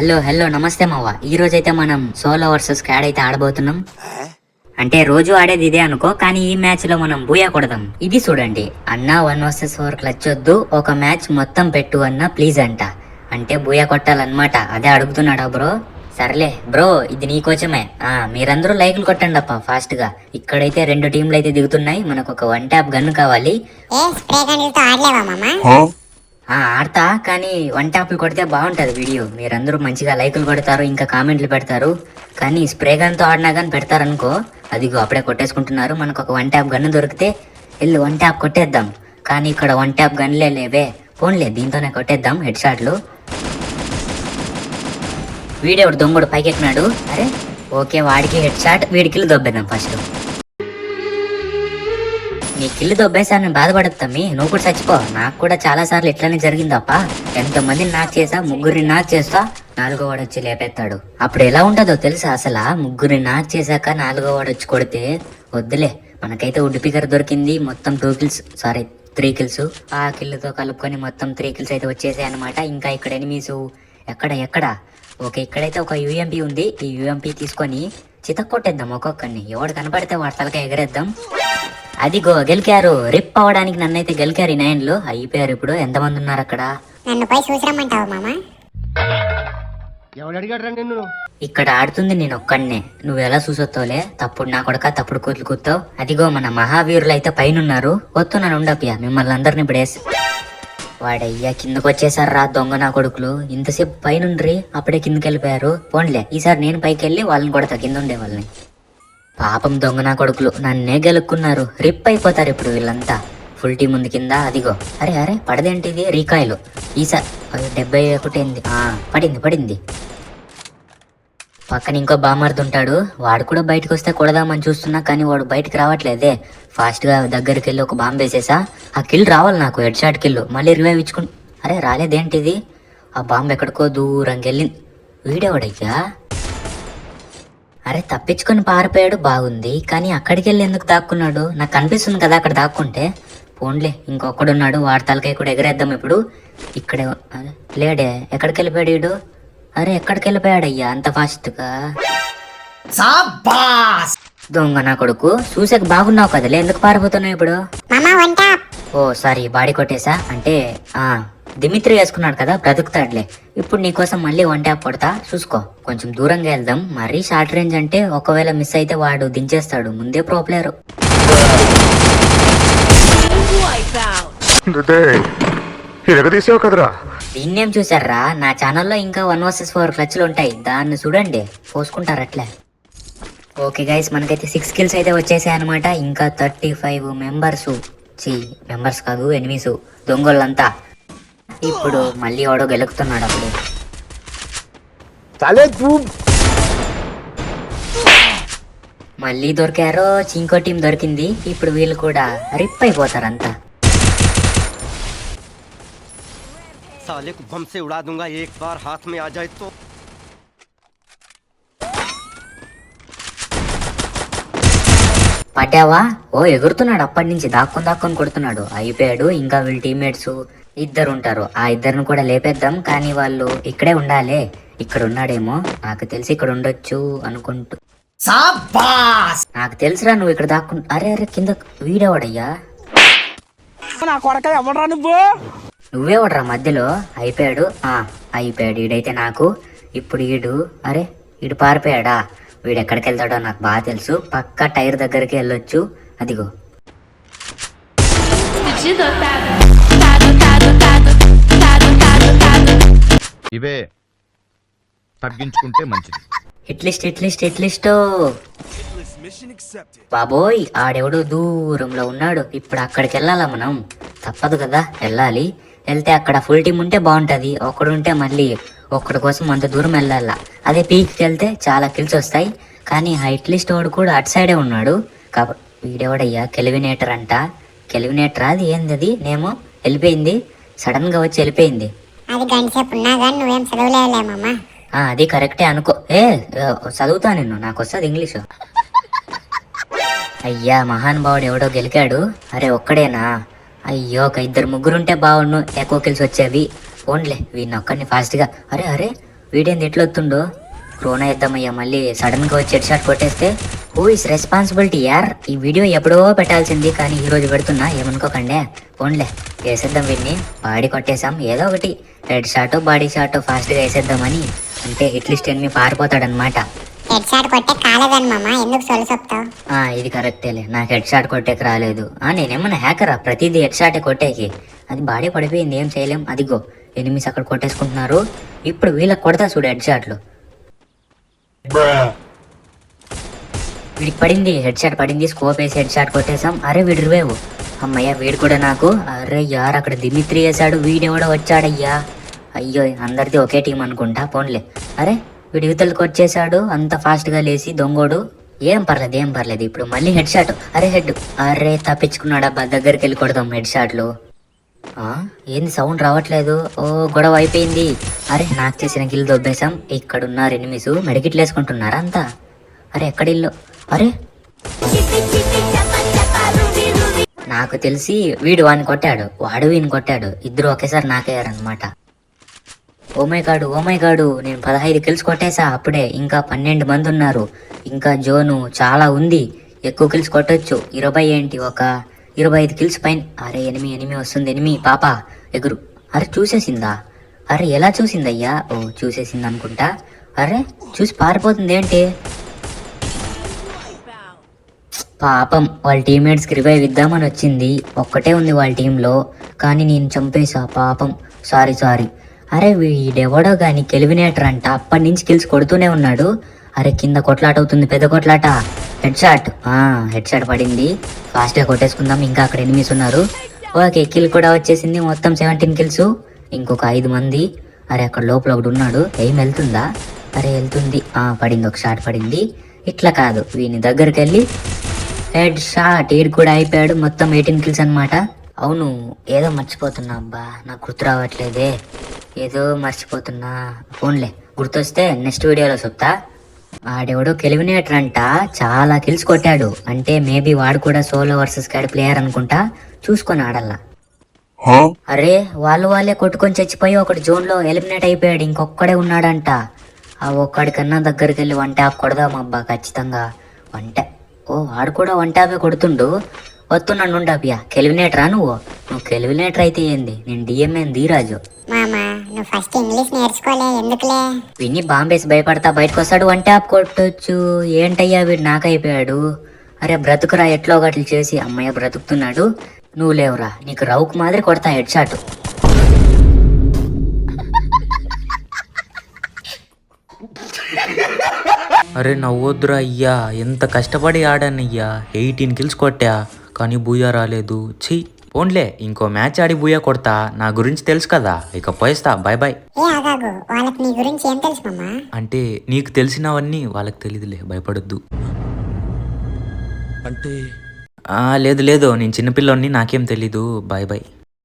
Hello hello నమస్తే మావ. ఈ రోజు అయితే మనం సోలో వర్సెస్ క్యాడ్ అయితే ఆడబోతున్నాం. అంటే రోజు ఆడేది ఇదే అనుకో కానీ ఈ మ్యాచ్లో మనం బూయా కొడదాం. ఇది చూడండి. అన్న వన్ వర్సెస్ ఫోర్ క్లచ్ వద్దు ఒక మ్యాచ్ మొత్తం పెట్టు అన్న ప్లీజ్ అంట. అంటే బూయా కొట్టాలన్నమాట. అదే అడుగుతున్నాడా బ్రో? సర్లే బ్రో ఇది నీకోసమే ఆ మీరందరూ లైకులు కొట్టండి అప్ప ఫాస్ట్గా ఇక్కడైతే రెండు టీంలు అయితే దిగుతున్నాయి. మనకు ఒక వన్ ట్యాప్ గన్ కావాలి. ఆడతా కానీ వన్ ట్యాప్లు కొడితే బాగుంటుంది వీడియో మీరందరూ మంచిగా లైకులు కొడతారు ఇంకా కామెంట్లు పెడతారు. కానీ స్ప్రే గన్తో ఆడినా కానీ పెడతారనుకో అదిగో అప్పుడే కొట్టేసుకుంటున్నారు. మనకు ఒక వన్ ట్యాప్ గన్ను దొరికితే వెళ్ళి వన్ ట్యాప్ కొట్టేద్దాం. కానీ ఇక్కడ వన్ ట్యాప్ గన్లే లేవే. ఫోన్లే దీంతోనే కొట్టేద్దాం హెడ్ షాట్లు వీడేవాడు దొంగడు పైకెక్కినాడు? అరే ఓకే వాడికి హెడ్ షాట్ వీడికి దొబ్బేద్దాం ఫస్ట్ నీ కిల్లు దొబ్బేసాను నేను బాధపడదు తమ్మి. నువ్వు కూడా చచ్చిపో. నాకు కూడా చాలా సార్లు ఇట్లానే జరిగిందప్ప. ఎంతమందిని నాకు చేసా ముగ్గురిని నాకు చేస్తా నాలుగో వాడు వచ్చి లేపేస్తాడు అప్పుడు ఎలా ఉంటుందో తెలుసా అసలు? ముగ్గురిని నాకు చేశాక నాలుగో వాడు వచ్చి కొడితే వద్దులే. మనకైతే వుడ్ పికర్ దొరికింది. మొత్తం two kills sorry three kills. ఆ కిల్లుతో కలుపుకొని మొత్తం త్రీ కిల్స్ అయితే వచ్చేసాయి అనమాట ఇంకా ఇక్కడ ఎనిమిస్ ఎక్కడ ఎక్కడ? ఓకే ఇక్కడైతే ఒక యూఎంపీ ఉంది. ఈ యూఎంపీ తీసుకొని చితక్కొట్టేద్దాం ఒక్కొక్కరిని ఎవడు కనపడితే వాడి తలక ఎగరేద్దాం. అదిగో గెలికారు. రిప్ అవ్వడానికి నన్నైతే గెలికారు ఈ నైన్లు. అయిపోయారు ఇప్పుడు. ఎంతమంది ఉన్నారు అక్కడ? నన్ను పోయి చూసిరమ్మంటావా మామ? ఎవడు అడిగాడు నిన్ను? ఇక్కడ ఆడుతుంది నేను ఒక్కడనే. నువ్వు ఎలా చూసొత్తావులే? తప్పుడు నా కొడక తప్పుడు కూతులు కూతావు అదిగో మన మహావీరులు అయితే పైన ఉన్నారు వస్తున్నాను ఉండపియా. మిమ్మల్ని అందరిని ఇప్పుడేసి వాడయ్యా కిందకు వచ్చేసారు రా దొంగ నా కొడుకులు. ఇంతసేపు పైనుండ్రి అప్పుడే కిందకి వెళ్ళిపోయారు పోన్లే. ఈసారి నేను పైకి వెళ్ళి వాళ్ళని కొడతా. కింద ఉండే వాళ్ళని. పాపం దొంగ నా కొడుకులు. నన్నే గెలుక్కున్నారు. రిప్ అయిపోతారు ఇప్పుడు వీళ్ళంతా. ఫుల్ టీం ఉంది కింద. అదిగో. అరే అరే పడదేంటిది? రీకాయలు. ఈసారి డెబ్బై ఒకటి అయింది పడింది పడింది. పక్కన ఇంకో బామర్ది ఉంటాడు వాడు కూడా బయటకు వస్తే కొడదామని చూస్తున్నా కానీ వాడు బయటకు రావట్లేదే. ఫాస్ట్గా దగ్గరికి వెళ్ళి ఒక బాంబు వేసేసా. ఆ కిల్ రావాలి నాకు హెడ్ షాట్ కిల్. మళ్ళీ రివైవ్ ఇచ్చుకుని. అరే రాలేదేంటిది? ఆ బాంబు ఎక్కడికో దూరంగా వెళ్ళింది వీడేవాడయ్యా? అరే తప్పించుకొని పారిపోయాడు బాగుంది. కానీ అక్కడికి వెళ్ళి ఎందుకు దాక్కున్నాడు? నాకు కనిపిస్తుంది కదా అక్కడ దాక్కుంటే. పోన్లే ఇంకొకడున్నాడు వాడి తలకాయ కూడా ఎగరేద్దాం ఇప్పుడు. ఇక్కడే లేడే ఎక్కడికి వెళ్ళిపోయాడు వీడు? అరే ఎక్కడికి వెళ్ళిపోయాడయ్యా అంత ఫాస్ట్గా? దొంగ నా కొడుకు చూసాక బాగున్నావు కదలే ఎందుకు పారిపోతున్నావు ఇప్పుడు? ఓ సారీ బాడీ కొట్టేసా? అంటే ఆ దిమిత్రి వేసుకున్నాడు కదా బ్రతుకుతాడులే. ఇప్పుడు నీకోసం మళ్ళీ వన్ ట్యాప్ కొడతా చూసుకో. కొంచెం దూరంగా వెళ్దాం. మరీ షార్ట్ రేంజ్ అంటే ఒకవేళ మిస్ అయితే వాడు దించేస్తాడు. ముందే ప్రో ప్లేయర్ దీన్నేం చూసారా నా ఛానల్లో ఇంకా వన్ వర్సెస్ ఫోర్ క్లచ్లు ఉంటాయి. దాన్ని చూడండి. పోసుకుంటారు అట్లే. ఓకే గైస్ మనకైతే సిక్స్ కిల్స్ అయితే వచ్చేసాయి అనమాట ఇంకా థర్టీ ఫైవ్ మెంబర్స్ చి మెంబర్స్ కాదు ఎనిమిస్ దొంగోళ్ళంతా. ఇప్పుడు మళ్ళీ వాడు గెలుకుతున్నాడు అప్పుడు చాలే తూ మళ్ళీ దొరికారో ఇంకో టీం దొరికింది ఇప్పుడు వీళ్ళు కూడా రిప్ అయిపోతారు అంతా साले को बम से उड़ा दूंगा एक बार हाथ में आ जाए तो పట్టావా? ఓ ఎగురుతున్నాడు. అప్పటి నుంచి దాక్కుని దాక్కుని కొడుతున్నాడు. అయిపోయాడు. ఇంకా వీళ్ళ టీమ్మేట్స్ ఇద్దరు ఉంటారు ఆ ఇద్దరిని కూడా లేపేద్దాం. కానీ వాళ్ళు ఇక్కడే ఉండాలి. ఇక్కడ ఉన్నాడేమో నాకు తెలిసి ఇక్కడ ఉండొచ్చు అనుకుంటూ నాకు తెలుసురా నువ్వు ఇక్కడ దాక్కు అరే అరే కింద వీడేవాడయ్యా? నువ్వే? వాడరా మధ్యలో? అయిపోయాడు. ఆ అయిపోయాడు. ఈడైతే నాకు. ఇప్పుడు ఈడు అరే ఈడు పారిపోయాడా? వీడు ఎక్కడికి వెళ్తాడో నాకు బాగా తెలుసు. పక్క టైర్ దగ్గరికి వెళ్ళొచ్చు. అదిగో. ఇవే తగ్గించుకుంటే మంచిది. హిట్లిస్ట్ హిట్లిస్ట్ హిట్లిస్ట్ బాబోయ్ ఆడెవడో దూరంలో ఉన్నాడు. ఇప్పుడు అక్కడికి వెళ్ళాలా మనం? తప్పదు కదా వెళ్ళాలి. వెళ్తే అక్కడ ఫుల్ టీం ఉంటే బాగుంటది. ఒకడు ఉంటే మళ్ళీ ఒక్కడి కోసం అంత దూరం వెళ్ళాలా? అదే పీక్కి వెళ్తే చాలా కిల్స్ వస్తాయి. కానీ ఆ హిట్లిస్ట్ వాడు కూడా అటు సైడే ఉన్నాడు. కాబట్టి వీడెవడయ్యా కెలివినేటర్ అంట. కెలివినేటర్ అది ఏంది అది నేమో వెళ్ళిపోయింది. సడన్గా వచ్చి వెళ్ళిపోయింది. అది ఉన్నా కానీ నువ్వేం అది కరెక్టే అనుకో. ఏ చదువుతా నేను నాకు వస్తుంది ఇంగ్లీష్. అయ్యా మహానుభావుడు ఎవడో గెలికాడు. అరే ఒక్కడేనా? అయ్యో ఒక ఇద్దరు ముగ్గురుంటే బాగుండు. ఎక్కువ కిల్స్ వచ్చేవి. ఓన్లే వీడిని ఒక్కడిని ఫాస్ట్గా. అరే అరే వీడేంది ఎట్లొత్తుండో క్రోనా ఇద్దామయ్యా మళ్ళీ సడన్గా వచ్చి హెడ్ షాట్ కొట్టేస్తే. హూ ఇస్ రెస్పాన్సిబిలిటీ యార్ ఈ వీడియో ఎప్పుడో పెట్టాల్సింది కానీ ఈ రోజు పెడుతున్నా ఏమనుకోకండి. పోన్లే వేసేద్దాం వీడిని బాడీ కొట్టేసాం ఏదో ఒకటి. హెడ్ షాట్ బాడీ షాట్ ఫాస్ట్గా వేసేద్దామని. అంటే హిట్ లిస్ట్ ఎన్ని పారిపోతాడనమాట హెడ్ షాట్ కొట్టే కాలేదని మామ ఎందుకు సొలు చెప్తావు ఆ ఇది కరెక్టేలే నాకు హెడ్ షాట్ కొట్టేకి రాలేదు. ఆ నేనేమన్నా హ్యాకరా? ప్రతిదీ హెడ్ షాటే కొట్టేకి. అది బాడీ పడిపోయింది ఏం చేయలేం అదిగో. ఎనిమిస్ అక్కడ కొట్టేసుకుంటున్నారు. ఇప్పుడు వీళ్ళకి కొడతా చూడు హెడ్ షాట్లు వీడికి పడింది హెడ్ షాట్ పడింది స్కోప్ వేసి హెడ్ షాట్ కొట్టేసాం అరే వీడు రివేవు అమ్మయ్య వీడు కూడా నాకు. అరే యార్ అక్కడ దిమిత్రి వేసాడు వీడెవడో వచ్చాడయ్యా. అయ్యో అందరిది ఒకే టీం అనుకుంటా పోన్లే. అరే వీడు యువతలకు వచ్చేసాడు అంత ఫాస్ట్గా లేచి దొంగోడు. ఏం పర్లేదు ఏం పర్లేదు. ఇప్పుడు మళ్ళీ హెడ్ షాట్ అరే హెడ్ అరే తప్పించుకున్నాడా దగ్గరికి వెళ్ళి కొడదాం హెడ్ షాట్లు ఏంది సౌండ్ రావట్లేదు? ఓ గొడవ అయిపోయింది. అరే నాకు చేసిన గిల్లు దొబ్బేశాం. ఇక్కడ ఉన్నారు ఎనిమిస్ మెడికిట్లు వేసుకుంటున్నారా అంతా? అరే ఎక్కడ ఇల్లు? అరే! నాకు తెలిసి వీడు వాడిని కొట్టాడు. వాడు వీని కొట్టాడు. ఇద్దరు ఒకేసారి నాకయ్యారనమాట ఓమై గాడు ఓమై గాడు నేను పదహైదు కిల్స్ కొట్టేశా అప్పుడే. ఇంకా పన్నెండు మంది ఉన్నారు. ఇంకా జోను చాలా ఉంది. ఎక్కువ కిల్స్ కొట్టొచ్చు. ఇరవై ఏంటి ఒక ఇరవై ఐదు కిల్స్ పైన. అరే ఎనిమి ఎనిమి వస్తుంది ఎనిమి పాప ఎగురు. అరే చూసేసిందా? అరే ఎలా చూసిందయ్యా? ఓ చూసేసింది అనుకుంటా అరే చూసి పారిపోతుంది ఏంటి పాపం వాళ్ళ టీమ్మేట్స్కి రివైవ్ ఇద్దామని వచ్చింది. ఒక్కటే ఉంది వాళ్ళ టీంలో. కానీ నేను చంపేశా పాపం. సారీ సారీ అరే వీడెవడో కానీ కెలివినేటర్ అంట. అప్పటి నుంచి కిల్స్ కొడుతూనే ఉన్నాడు. అరే కింద కొట్లాట అవుతుంది పెద్ద కొట్లాట. హెడ్ షాట్ హెడ్ షాట్ పడింది. ఫాస్ట్గా కొట్టేసుకుందాం ఇంకా అక్కడ ఎనిమిస్ ఉన్నారు. ఓకే కిల్ కూడా వచ్చేసింది మొత్తం సెవెంటీన్ కిల్స్ ఇంకొక ఐదు మంది. అరే అక్కడ లోపల ఒకటి ఉన్నాడు. ఏం వెళ్తుందా? అరే వెళ్తుంది. ఆ పడింది ఒక షాట్ పడింది. ఇట్లా కాదు వీని దగ్గరికి వెళ్ళి హెడ్ షాట్ ఏడు కూడా అయిపోయాడు మొత్తం ఎయిటీన్ కిల్స్ అనమాట అవును ఏదో మర్చిపోతున్నా అబ్బా. నాకు గుర్తు రావట్లేదే. ఏదో మర్చిపోతున్నా. ఫోన్లే. గుర్తొస్తే నెక్స్ట్ వీడియోలో చెప్తా. ఆడెవడో కెలిమినేటర్ అంట చాలా కిల్స్ కొట్టాడు. అంటే మేబీ వాడు కూడా సోలో వర్సెస్ క్యాడ్ ప్లేయర్ అనుకుంటా. చూసుకొని ఆడల్లా. అరే వాళ్ళు వాళ్ళే కొట్టుకొని చచ్చిపోయి ఒకటి జోన్లో ఎలిమినేట్ అయిపోయాడు. ఇంకొక్కడే ఉన్నాడంట. ఆ ఒక్కడి కన్నా దగ్గరికి వెళ్ళి వన్ ట్యాప్ కొడదాం అబ్బా ఖచ్చితంగా. వన్ ట్యాప్ ఓ వాడు కూడా వన్ ట్యాపే కొడుతుండు. వస్తున్నాను ఉండాపియా కెలిమినేటరా నువ్వు? నువ్వు కెలిమినేటర్ అయితే ఏంది? నేను డిఎంఎన్ ధీరాజు. మామ? నువ్వు ఫస్ట్ ఇంగ్లీష్ నేర్చుకోలే ఎందుకులే? విని బాంబేసి భయపడతా బయటకు వస్తాడు వన్ ట్యాప్ కొట్టొచ్చు. ఏంటయ్యా వీడు నాకైపోయాడు? అరే బ్రతుకురా ఎట్లో గట్లు చేసి. అమ్మయ్య బ్రతుకుతున్నాడు. నువ్వు లేవురా. నీకు రౌక్ మాదిరి కొడతా హెడ్ షాట్. అరే నవ్వొద్దురా అయ్యా. ఎంత కష్టపడి ఆడానయ్యా. ఎయిటీన్ కిల్స్ కొట్టా. కానీ బూయా రాలేదు. ఛీ. ఓన్లే ఇంకో మ్యాచ్ ఆడి బూయా కొడతా నా గురించి తెలుసు కదా ఇక పోయిస్తా బాయ్ బాయ్ ఏ ఆగాగు వాళ్ళకి నీ గురించి ఏం తెలుసు మామ? అంటే నీకు తెలిసినవన్నీ వాళ్ళకి తెలియదులే భయపడొద్దు. అంటే ఆ, లేదు లేదు నేను చిన్నపిల్లోని నాకేం తెలీదు బాయ్ బాయ్